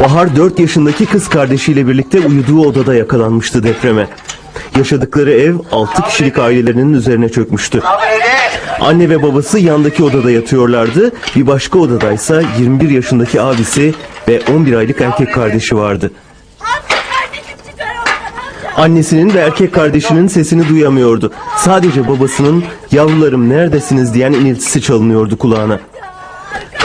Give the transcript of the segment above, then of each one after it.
Bahar 4 yaşındaki kız kardeşiyle birlikte uyuduğu odada yakalanmıştı depreme. Yaşadıkları ev 6 kişilik ailelerinin üzerine çökmüştü. Anne ve babası yandaki odada yatıyorlardı. Bir başka odadaysa 21 yaşındaki abisi ve 11 aylık erkek kardeşi vardı. Annesinin ve erkek kardeşinin sesini duyamıyordu. Sadece babasının yavrularım neredesiniz diyen iniltisi çalınıyordu kulağına.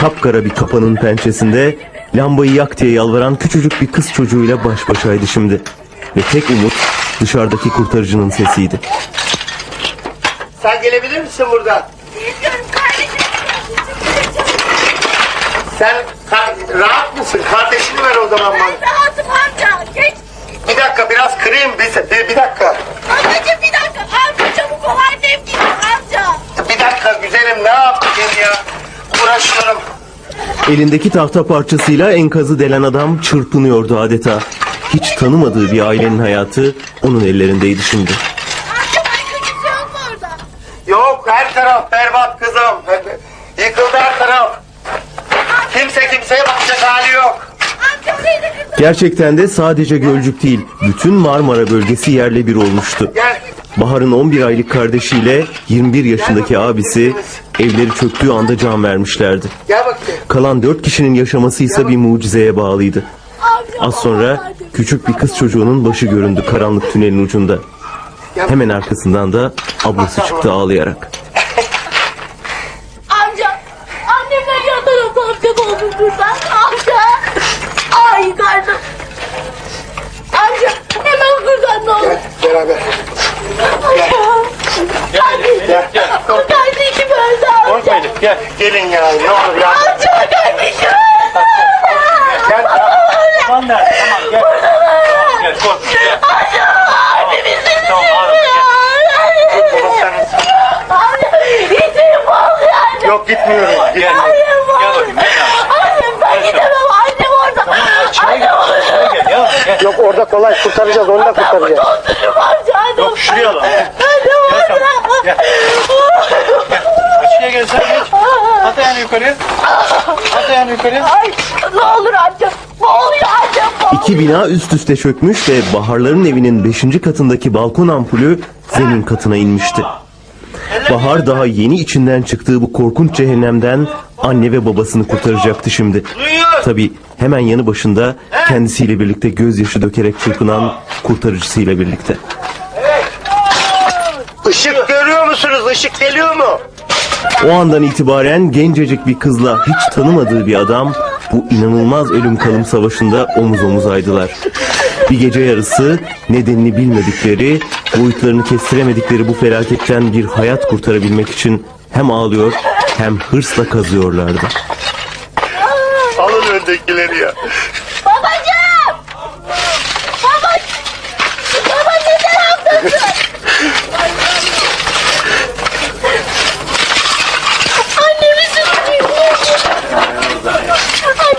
Kapkara bir kapanın pençesinde lambayı yak diye yalvaran küçücük bir kız çocuğuyla baş başaydı şimdi. Ve tek umut dışarıdaki kurtarıcının sesiydi. Sen gelebilir misin kardeşim. Sen ka- rahat mısın? Kardeşini ver o zaman bana. Ben rahatım amca. Geç. Bir dakika biraz kırayım bir, bir, bir dakika. Amcacım bir dakika. Amca çabuk ol annem gidiyor amca. Bir dakika güzelim ne yaptın ya? Uğraşıyorum. Elindeki tahta parçasıyla enkazı delen adam çırpınıyordu adeta. Hiç tanımadığı bir ailenin hayatı onun ellerindeydi şimdi. Yok mu orada? Yok her taraf berbat kızım. Yıkıldı her taraf. Kimse kimseye bakacak hali yok. Gerçekten de sadece Gölcük değil, bütün Marmara bölgesi yerle bir olmuştu. Bahar'ın 11 aylık kardeşiyle 21 yaşındaki abisi evleri çöktüğü anda can vermişlerdi. Gel bakayım. Kalan 4 kişinin yaşaması ise bir mucizeye bağlıydı. Az sonra küçük bir kız çocuğunun başı göründü karanlık tünelin ucunda. Hemen arkasından da ablası çıktı ağlayarak. Amca. Annemle yan tarafta amcam oldu buradan. Amca. Ay karnım. Amca hemen buradan ne olur. Beraber. Kardeşim. Kardeşim öldü amca. Korkmayın gel. Gelin ya ne olur ya. Amca kardeşim Gel. Tamam der. Tamam gel. Tamam, gel korkma gel. Annemizi Tamam ağlama gel. Baba sen... Gideyim vallahi. Yok gitmiyorum. Gel. Gel. Gel bakayım gel. Annem ben gidemem. Annem orada. Gel. Şuraya gel. Ya gel. Yok orada kolay kurtaracağız onu da kurtaracağız. Annem. Yok şuraya alalım. Annem Gel orada. Gel sen geç. At ayağını yukarıya. Yukarıya. Ay ne olur amca. Ne oluyor amca? Ne oluyor? İki bina üst üste çökmüş ve Baharların evinin 5. katındaki balkon ampulü zemin katına inmişti. Bahar daha yeni içinden çıktığı bu korkunç cehennemden anne ve babasını kurtaracaktı şimdi. Tabi hemen yanı başında kendisiyle birlikte gözyaşı dökerek çırpınan kurtarıcısıyla birlikte. Işık görüyor musunuz? Işık geliyor mu? O andan itibaren gencecik bir kızla hiç tanımadığı bir adam bu inanılmaz ölüm kalım savaşında omuz omuzaydılar. Bir gece yarısı nedenini bilmedikleri, boyutlarını kestiremedikleri bu felaketten bir hayat kurtarabilmek için hem ağlıyor hem hırsla kazıyorlardı. Alın öndekileri ya.